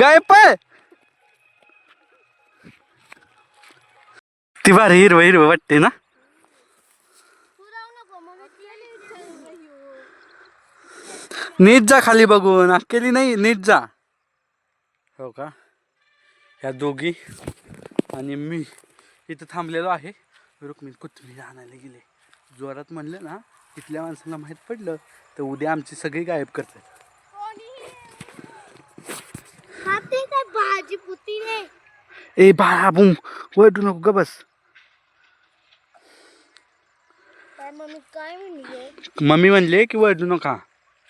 गायब पळ. ती भारी हिरव हिरव वाटते ना? नीट जा खाली बघून. अक्केली नाही नीट जा. हो का? ह्या दोघी आणि मी इथं थांबलेलो आहे. रुक्मी कोथिंबीर आणायला गेले. जोरात म्हणलं ना इथल्या माणसांना माहीत पडलं तर उद्या आमची सगळी गायब करतात खाते काय भाजी पुती रे. ए बाबू वळटू नको ग बस. काय मम्मी काय म्हणली मम्मी म्हणले की वळटू नका?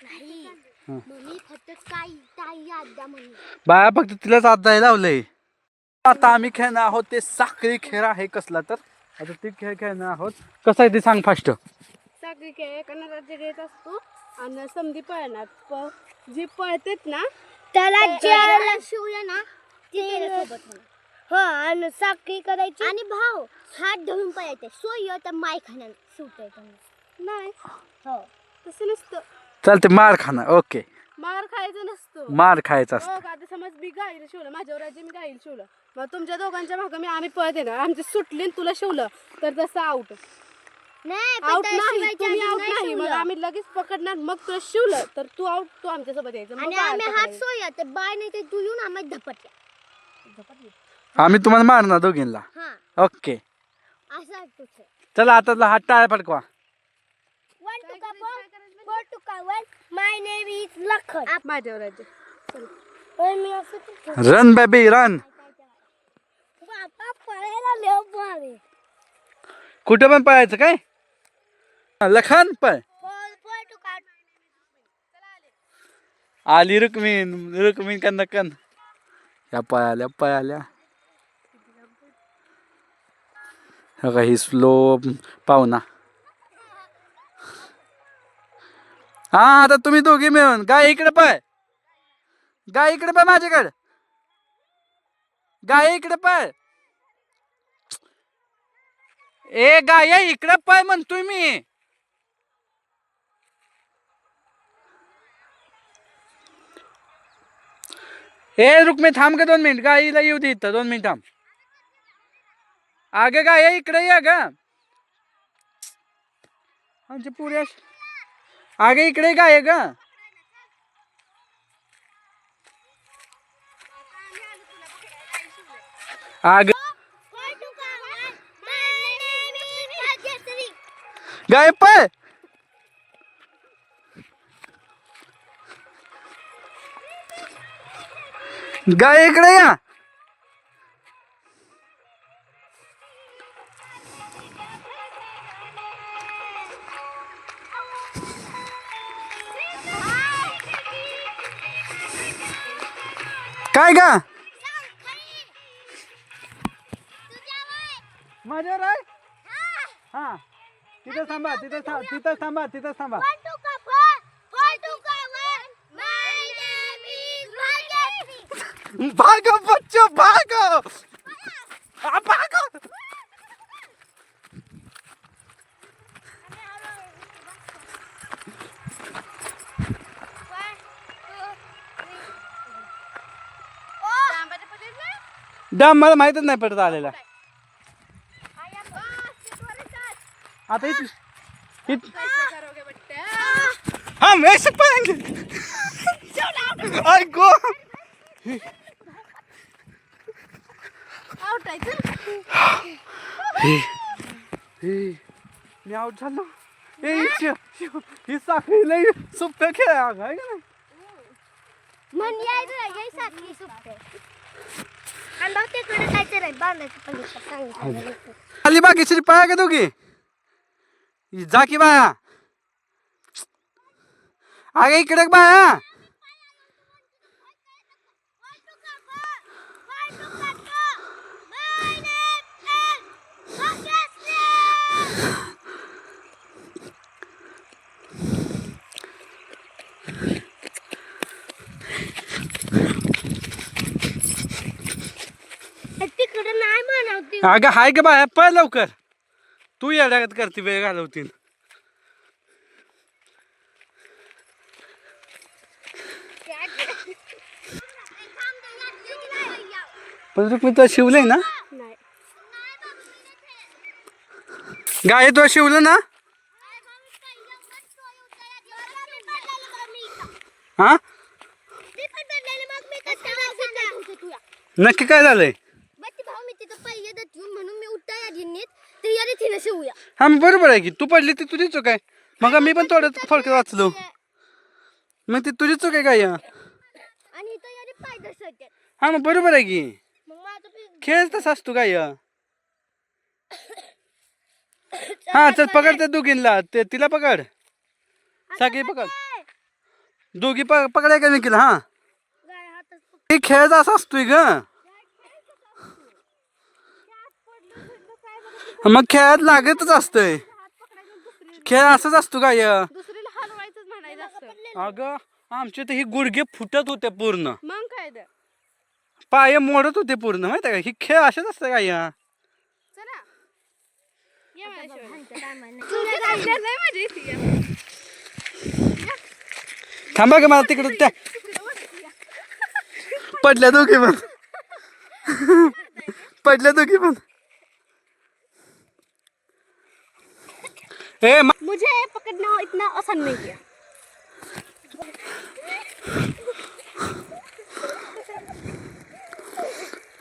नाही. मम्मी फक्त काय ताई आद्या म्हणली. बाया फक्त तिलाच आत जायला लावलंय. आता आम्ही खेळणार आहोत ते साखळी खेळ आहे कसला तर. आता ते खेळ खेळणार आहोत. कसं आहे ते सांग फास्ट. साखळी खेळ राज्य घेत असतो आणि समधी पळणार. प जी पळतेत ना त्याला ज्याला शिवलं ना ते सोबत होणार हो आणि साखळी करायची. आणि भाऊ हात धरून पळायचे. सोय तर माय खाण्यात सुटय नाही. हो. तसं नसतं. चालते मार खाणार ओके. मार खायचं नसतं. मार खायचा हो असतं. का आता समज मी गाईल शिवलं माझ्यावर राज्य मी गाईल शिवलं. मग तुमच्या दोघांच्या मागं मी आम्ही पळते ना. आमची सुटली आणि तुला शिवलं तर तसं आउट आउट नाही तुम्ही आउट नाही मग. आम्ही लगेच पकडणार मग तुला शिवलं तर तू आउट तू आमच्यासोबत यायचं. मग आणि बाहेर आम्ही हात पकडायचं. सोया तर बाय नाही ते तू येऊन आम्ही धपटल्या आम्ही तुम्हाला मारणार दोघींना. हा. ओके असं आहे तुझं. चला आता हात टाळ्या फडकवा. वन टू का फोर टू का one my name is Lakhan. माझ्यावर राज्य पण मी असं तू रन बेबी रन बापा पळायला लेव भारी. कुठं पण पळायचं काय? लखन पळ आली रुक्मीन रुक्मीन का नकन? या पळाल्या पळाल्या हो का ही स्लो पाहुणा. हा आता तुम्ही दोघे मिळून गाय इकडे पळ गाय इकडे पाय माझ्याकडे. गाय इकडे पळ ए गाय इकडे पाय म्हणतोय मी. ए रुक्मे थांब का दोन मिनिट. गाईला येऊ दे इथं. दोन मिनिट थांब. आगे गाय इकडे या ग. आमची पुऱ्या आगे इकडे गाय ग. राजश्री गाय पळ. गाय इकडे या. काय गा? माझ्यावर आहे हा. तिथं थांबा तिथं थांब तिथं थांबा तिथं थांबा. भागो बच्चो भागो! आ, भागो! डम मला माहितच नाही पडत आलेला. आता इथे इथे हम ऐसे पाएंगे आई गो हे. हे मी आउट झालो. ए ही साखळी लई सोप्या खेळ आहे का नाही? मन यायचं याय साखरी सुटते आणि भाऊ तिकडे जायचं नाही बांधायचं पण सांगितलं. खाली बाकी पाया का दोघी? ही जा की बाया. अगे इकडे बाया तिकडे नाही म्हणावती अगं हाय का बाया पळ लवकर. तू येड्यागत करते वेळ घालवतील पण रुक्मिणी तुला शिवलंय ना? नाही. गाय तुला शिवलं ना? हा? नक्की काय झालंय भाऊ मी तिथं पहिले देतो म्हणून मी उठता या गिन्नीत शिवूया. हा मग बरोबर आहे की. तू पडली ती तुझी चूक आहे. मग मी पण थोडं फडकं वाचलो. मग ती तुझी चूक आहे काय आणि हा मग बरोबर आहे की. मग माझं बी- खेळ तसा असतो काय हा चल पकड त्या दोघींना. ते तिला पकड. साखळी पकड. दोघी प पकडाय का हा. गाय हातात पक- हे खेळायचा असा असतोय ग. मग खेळात लागतच असतंय. खेळ असंच असतो काय दुसरीला हलवायचंच म्हणायचं असतं. अगं आमचे तर ही गुडघे फुटत होते पूर्ण. मग काय तर. पाय मोडत होते पूर्ण माहिती आहे का? ही खेळ असेच असतं काय चला. ये. थांबा का मला तिकडे त्या पडल्या दोघी पण. पडल्या दोघी पण. ए मुझे पकड़ना इतना आसान नहीं किया।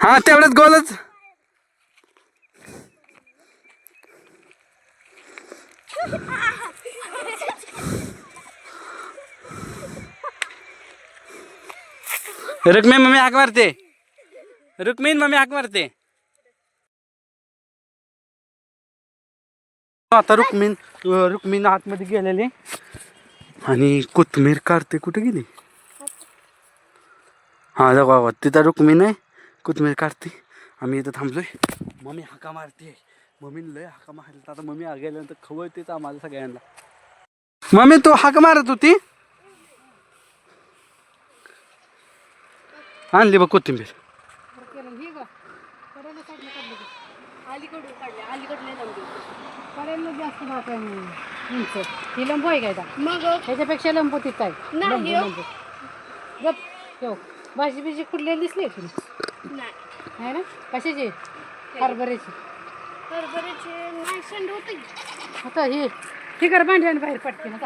हा तेवढ्यात गोलच. रुक्मीन मम्मी हाक मारते. रुक्मीन मम्मी हाक मारते. आता रुक्मिण रुक्मीन आतमध्ये गेलेले. आणि कोथमीर काढते. कुठे गेली? हा जा बाबा तिथं रुक्मीन आहे. कोथमीर काढते. आम्ही इथं थांबलोय. मम्मी हाका मारते. मम्मी लय हाका मारली आता मम्मी गेल्यानंतर खवळतेच आम्हाला सगळ्यांना. मम्मी तू हाक मारत होती? आणली बघ कोथिंबीर. जास्त भात आहे उंच. ही लंबू आहे काय मग? ह्याच्यापेक्षा लंबू तिथं आहे. नाही लंबू हो. लंबू. गप. ठेव भाजी बिजी कुठलेली दिसली आहे तुला? नाही. आहे ना? कशाची? हरभऱ्याची. हरभऱ्याचे. नाही संड होते आता ही ठीक आहे भांड्याने बाहेर पटके ना